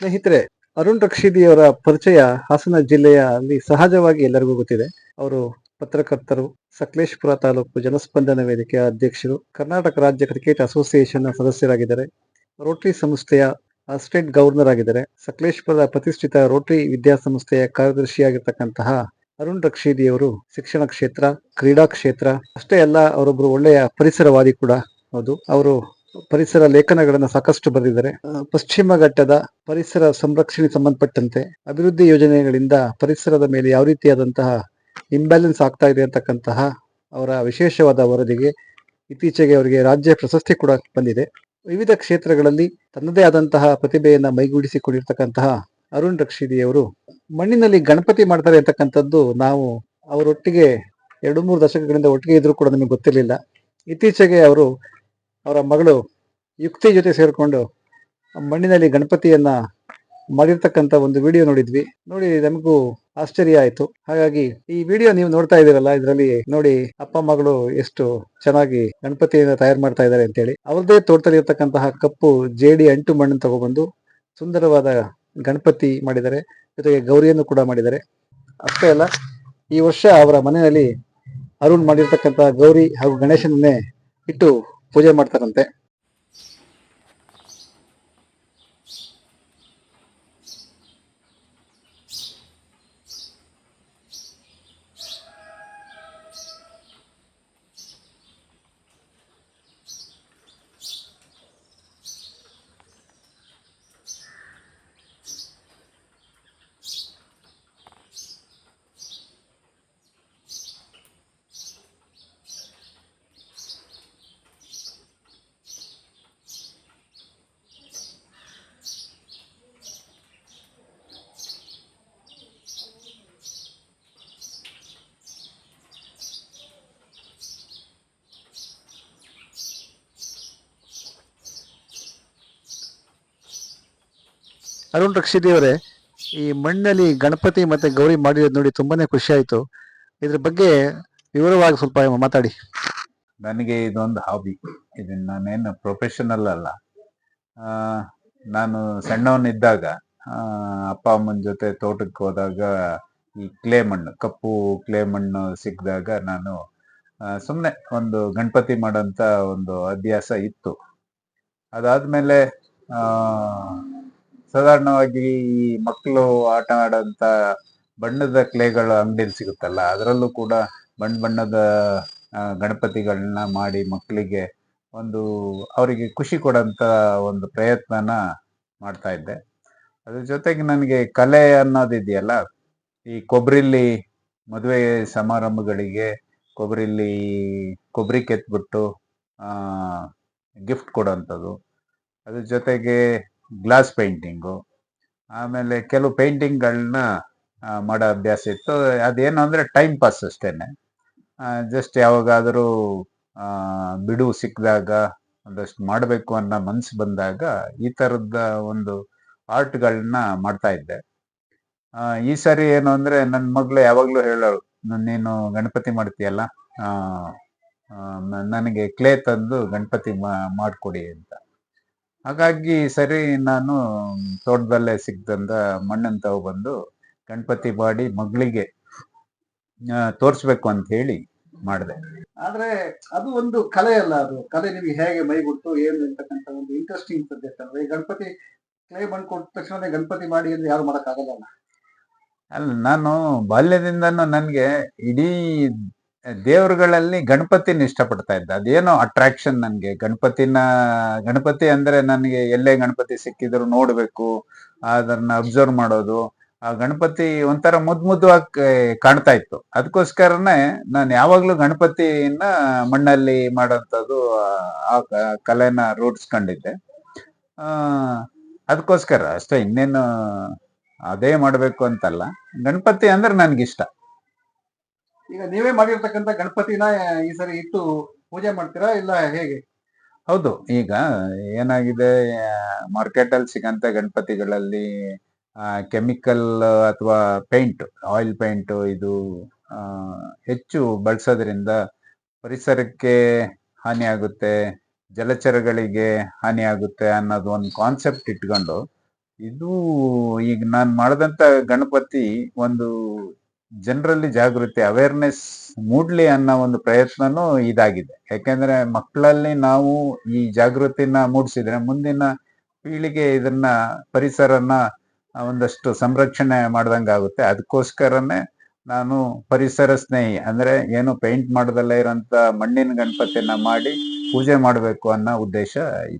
ಸ್ನೇಹಿತರೆ, ಅರುಣ್ ರಕ್ಷಿದಿಯವರ ಪರಿಚಯ ಹಾಸನ ಜಿಲ್ಲೆಯ ಅಲ್ಲಿ ಸಹಜವಾಗಿ ಎಲ್ಲರಿಗೂ ಗೊತ್ತಿದೆ. ಅವರು ಪತ್ರಕರ್ತರು, ಸಕಲೇಶ್ಪುರ ತಾಲೂಕು ಜನಸ್ಪಂದನ ವೇದಿಕೆಯ ಅಧ್ಯಕ್ಷರು, ಕರ್ನಾಟಕ ರಾಜ್ಯ ಕ್ರಿಕೆಟ್ ಅಸೋಸಿಯೇಷನ್ ಸದಸ್ಯರಾಗಿದ್ದಾರೆ. ರೋಟರಿ ಸಂಸ್ಥೆಯ ಅಸಿಸ್ಟೆಂಟ್ ಗವರ್ನರ್ ಆಗಿದ್ದಾರೆ. ಸಕಲೇಶ್ಪುರದ ಪ್ರತಿಷ್ಠಿತ ರೋಟರಿ ವಿದ್ಯಾಸಂಸ್ಥೆಯ ಕಾರ್ಯದರ್ಶಿಯಾಗಿರ್ತಕ್ಕಂತಹ ಅರುಣ್ ರಕ್ಷಿದಿಯವರು ಶಿಕ್ಷಣ ಕ್ಷೇತ್ರ, ಕ್ರೀಡಾ ಕ್ಷೇತ್ರ, ಅಷ್ಟೇ ಅಲ್ಲ ಅವರೊಬ್ಬರು ಒಳ್ಳೆಯ ಪರಿಸರವಾದಿ ಕೂಡ. ಹೌದು, ಅವರು ಪರಿಸರ ಲೇಖನಗಳನ್ನು ಸಾಕಷ್ಟು ಬರೆದಿದ್ದಾರೆ. ಪಶ್ಚಿಮ ಘಟ್ಟದ ಪರಿಸರ ಸಂರಕ್ಷಣೆ ಸಂಬಂಧಪಟ್ಟಂತೆ ಅಭಿವೃದ್ಧಿ ಯೋಜನೆಗಳಿಂದ ಪರಿಸರದ ಮೇಲೆ ಯಾವ ರೀತಿಯಾದಂತಹ ಇಂಬ್ಯಾಲೆನ್ಸ್ ಆಗ್ತಾ ಇದೆ ಅಂತಕ್ಕಂತಹ ಅವರ ವಿಶೇಷವಾದ ವರದಿಗೆ ಇತ್ತೀಚೆಗೆ ಅವರಿಗೆ ರಾಜ್ಯ ಪ್ರಶಸ್ತಿ ಕೂಡ ಬಂದಿದೆ. ವಿವಿಧ ಕ್ಷೇತ್ರಗಳಲ್ಲಿ ತನ್ನದೇ ಆದಂತಹ ಪ್ರತಿಭೆಯನ್ನು ಮೈಗೂಡಿಸಿಕೊಂಡಿರ್ತಕ್ಕಂತಹ ಅರುಣ್ ರಕ್ಷಿದಿಯವರು ಮಣ್ಣಿನಲ್ಲಿ ಗಣಪತಿ ಮಾಡ್ತಾರೆ ಅಂತಕ್ಕಂಥದ್ದು ನಾವು ಅವರೊಟ್ಟಿಗೆ ಎರಡು ಮೂರು ದಶಕಗಳಿಂದ ಒಟ್ಟಿಗೆ ಇದ್ರೂ ಕೂಡ ನಮಗೆ ಗೊತ್ತಿರಲಿಲ್ಲ. ಇತ್ತೀಚೆಗೆ ಅವರು ಅವರ ಮಗಳು ಯುಕ್ತಿ ಜೊತೆ ಸೇರಿಕೊಂಡು ಮಣ್ಣಿನಲ್ಲಿ ಗಣಪತಿಯನ್ನ ಮಾಡಿರ್ತಕ್ಕಂಥ ಒಂದು ವಿಡಿಯೋ ನೋಡಿದ್ವಿ. ನೋಡಿ, ನಮಗೂ ಆಶ್ಚರ್ಯ ಆಯಿತು. ಹಾಗಾಗಿ ಈ ವಿಡಿಯೋ ನೀವು ನೋಡ್ತಾ ಇದ್ದೀರಲ್ಲ, ಇದರಲ್ಲಿ ನೋಡಿ, ಅಪ್ಪ ಮಗಳು ಎಷ್ಟು ಚೆನ್ನಾಗಿ ಗಣಪತಿಯನ್ನ ತಯಾರು ಮಾಡ್ತಾ ಇದ್ದಾರೆ ಅಂತೇಳಿ. ಅವ್ರದೇ ತೋಟದಲ್ಲಿ ಇರ್ತಕ್ಕಂತಹ ಕಪ್ಪು ಜೇಡಿ ಅಂಟು ಮಣ್ಣನ್ನು ತಗೊಬಂದು ಸುಂದರವಾದ ಗಣಪತಿ ಮಾಡಿದ್ದಾರೆ. ಜೊತೆಗೆ ಗೌರಿಯನ್ನು ಕೂಡ ಮಾಡಿದ್ದಾರೆ. ಅಷ್ಟೇ ಅಲ್ಲ, ಈ ವರ್ಷ ಅವರ ಮನೆಯಲ್ಲಿ ಅರುಣ್ ಮಾಡಿರ್ತಕ್ಕಂತಹ ಗೌರಿ ಹಾಗೂ ಗಣೇಶನನ್ನೇ ಇಟ್ಟು ಪೂಜೆ ಮಾಡ್ತಾರಂತೆ. ಅರುಣ್ ರಕ್ಷಿ ಅವರೇ ಈ ಮಣ್ಣಲ್ಲಿ ಗಣಪತಿ ಮತ್ತೆ ಗೌರಿ ಮಾಡಿರೋದು ನೋಡಿ ತುಂಬಾನೇ ಖುಷಿ ಆಯ್ತು. ಇದ್ರ ಬಗ್ಗೆ ವಿವರವಾಗಿ ಸ್ವಲ್ಪ ಮಾತಾಡಿ. ನನಗೆ ಇದೊಂದು ಹಾಬಿ ಇದನ್ನ ನಾನೇನು ಪ್ರೊಫೆಷನಲ್ ಅಲ್ಲ. ನಾನು ಸಣ್ಣವನಿದ್ದಾಗ ಅಪ್ಪ ಅಮ್ಮನ ಜೊತೆ ತೋಟಕ್ಕೆ ಹೋದಾಗ ಈ ಕ್ಲೇ ಮಣ್ಣು, ಕಪ್ಪು ಕ್ಲೇ ಮಣ್ಣು ಸಿಕ್ಕಿದಾಗ ನಾನು ಸುಮ್ಮನೆ ಒಂದು ಗಣಪತಿ ಮಾಡೋಂಥ ಒಂದು ಅಭ್ಯಾಸ ಇತ್ತು. ಅದಾದಮೇಲೆ ಸಾಧಾರಣವಾಗಿ ಈ ಮಕ್ಕಳು ಆಟ ಆಡೋಂಥ ಬಣ್ಣದ ಕ್ಲೇಗಳು ಅಂಗಡಿಯಲ್ಲಿ ಸಿಗುತ್ತಲ್ಲ, ಅದರಲ್ಲೂ ಕೂಡ ಬಣ್ಣ ಬಣ್ಣದ ಗಣಪತಿಗಳನ್ನ ಮಾಡಿ ಮಕ್ಕಳಿಗೆ ಒಂದು ಅವರಿಗೆ ಖುಷಿ ಕೊಡೋಂಥ ಒಂದು ಪ್ರಯತ್ನನ ಮಾಡ್ತಾ ಇದ್ದೆ. ಅದ್ರ ಜೊತೆಗೆ ನನಗೆ ಕಲೆ ಅನ್ನೋದಿದೆಯಲ್ಲ ಈ ಕೊಬ್ಬರಿಲಿ ಮದುವೆ ಸಮಾರಂಭಗಳಿಗೆ ಕೊಬ್ಬರಿಲಿ ಕೊಬ್ಬರಿ ಕೆತ್ಬಿಟ್ಟು ಗಿಫ್ಟ್ ಕೊಡೋಂಥದ್ದು. ಅದ್ರ ಜೊತೆಗೆ ಗ್ಲಾಸ್ ಪೇಂಟಿಂಗು ಆಮೇಲೆ ಕೆಲವು ಪೇಂಟಿಂಗ್ಗಳನ್ನ ಮಾಡೋ ಅಭ್ಯಾಸ ಇತ್ತು. ಅದೇನು ಅಂದರೆ ಟೈಮ್ ಪಾಸ್ ಅಷ್ಟೇ ಜಸ್ಟ್ ಯಾವಾಗಾದರೂ ಬಿಡುವು ಸಿಕ್ಕಿದಾಗ ಒಂದಷ್ಟು ಮಾಡಬೇಕು ಅನ್ನೋ ಮನಸ್ಸು ಬಂದಾಗ ಈ ಥರದ ಒಂದು ಆರ್ಟ್ಗಳನ್ನ ಮಾಡ್ತಾ ಇದ್ದೆ. ಈ ಸರಿ ಏನು ಅಂದರೆ ನನ್ನ ಮಗಳು ಯಾವಾಗಲೂ ಹೇಳೋಳು "ನನ್- ಗಣಪತಿ ಮಾಡ್ತೀಯಲ್ಲ? ನನಗೆ ಕ್ಲೇ ತಂದು ಗಣಪತಿ ಮಾಡ್ಕೊಡಿ ಅಂತ. ಹಾಗಾಗಿ ಸರಿ ನಾನು ತೋಟದಲ್ಲೇ ಸಿಕ್ದಂದ ಮಣ್ಣನ್ನು ತಗೊಬಂದು ಗಣಪತಿ ಮಾಡಿ ಮಗಳಿಗೆ ತೋರಿಸ್ಬೇಕು ಅಂತ ಹೇಳಿ ಮಾಡಿದೆ. ಆದ್ರೆ ಅದು ಒಂದು ಕಲೆ ಅಲ್ಲ ಅದು. ಕಲೆ ನಿಮಗೆ ಹೇಗೆ ಮೈಗುಟ್ಟು ಏನು ಅಂತಕ್ಕಂಥ ಒಂದು ಇಂಟ್ರೆಸ್ಟಿಂಗ್ ಸಬ್ಜೆಕ್ಟ್ ಅಲ್ಲ ಈ ಗಣಪತಿ ಕ್ಲೇ ಮಣ್ಣು ಕೊಟ್ಟ ತಕ್ಷಣ ಗಣಪತಿ ಮಾಡಿ ಅಂದ್ರೆ ಯಾರು ಮಾಡೋಕ್ಕಾಗಲ್ಲ ಅಲ್ಲ, ನಾನು ಬಾಲ್ಯದಿಂದನೂ ನನಗೆ ಇಡೀ ದೇವರುಗಳಲ್ಲಿ ಗಣಪತಿನ ಇಷ್ಟಪಡ್ತಾ ಇದ್ದ. ಅದೇನೋ ಅಟ್ರಾಕ್ಷನ್ ನನಗೆ. ಗಣಪತಿನ, ಗಣಪತಿ ಅಂದ್ರೆ ನನಗೆ ಎಲ್ಲೇ ಗಣಪತಿ ಸಿಕ್ಕಿದ್ರು ನೋಡ್ಬೇಕು, ಅದನ್ನ ಅಬ್ಸರ್ವ್ ಮಾಡೋದು. ಆ ಗಣಪತಿ ಒಂಥರ ಮುದ್ ಮುದ್ವಾಗಿ ಕಾಣ್ತಾ ಇತ್ತು. ಅದಕ್ಕೋಸ್ಕರನೇ ನಾನು ಯಾವಾಗ್ಲೂ ಗಣಪತಿನ ಮಣ್ಣಲ್ಲಿ ಮಾಡೋಂಥದ್ದು ಆ ಕಲೆನ ರೂಢಿಸ್ಕೊಂಡಿದ್ದೆ. ಆ ಅದಕ್ಕೋಸ್ಕರ ಅಷ್ಟೇ. ಇನ್ನೇನು, ಅದೇ ಮಾಡಬೇಕು ಅಂತಲ್ಲ. ಗಣಪತಿ ಅಂದ್ರೆ ನನ್ಗಿಷ್ಟ. ಈಗ ನೀವೇ ಮಾಡಿರ್ತಕ್ಕಂಥ ಗಣಪತಿನ ಈ ಸರಿ ಇಟ್ಟು ಪೂಜೆ ಮಾಡ್ತೀರಾ ಇಲ್ಲ ಹೇಗೆ? ಹೌದು, ಈಗ ಏನಾಗಿದೆ ಮಾರ್ಕೆಟ್ ಅಲ್ಲಿ ಸಿಗಂತ ಗಣಪತಿಗಳಲ್ಲಿ ಕೆಮಿಕಲ್ ಅಥವಾ ಪೇಂಟ್ ಆಯಿಲ್ ಪೇಂಟ್ ಇದು ಹೆಚ್ಚು ಬಳಸೋದ್ರಿಂದ ಪರಿಸರಕ್ಕೆ ಹಾನಿ ಆಗುತ್ತೆ, ಜಲಚರಗಳಿಗೆ ಹಾನಿ ಆಗುತ್ತೆ ಅನ್ನೋದು ಒಂದು ಕಾನ್ಸೆಪ್ಟ್ ಇಟ್ಕೊಂಡು, ಇದು ಈಗ ನಾನು ಮಾಡಿದಂಥ ಗಣಪತಿ ಒಂದು ಜನರಲ್ಲಿ ಜಾಗೃತಿ ಅವೇರ್ನೆಸ್ ಮೂಡ್ಲಿ ಅನ್ನೋ ಒಂದು ಪ್ರಯತ್ನನೂ ಇದಾಗಿದೆ. ಯಾಕೆಂದ್ರೆ ಮಕ್ಕಳಲ್ಲಿ ನಾವು ಈ ಜಾಗೃತಿನ ಮೂಡಿಸಿದ್ರೆ ಮುಂದಿನ ಪೀಳಿಗೆ ಇದನ್ನ, ಪರಿಸರನ ಒಂದಷ್ಟು ಸಂರಕ್ಷಣೆ ಮಾಡ್ದಂಗೆ ಆಗುತ್ತೆ ಅದಕ್ಕೋಸ್ಕರನೇ ನಾನು ಪರಿಸರ ಸ್ನೇಹಿ, ಅಂದ್ರೆ ಏನು ಪೇಂಟ್ ಮಾಡದಲ್ಲೇ ಇರೋಂಥ ಮಣ್ಣಿನ ಗಣಪತಿನ ಮಾಡಿ ಪೂಜೆ ಮಾಡಬೇಕು ಅನ್ನೋ ಉದ್ದೇಶ ಇತ್ತು.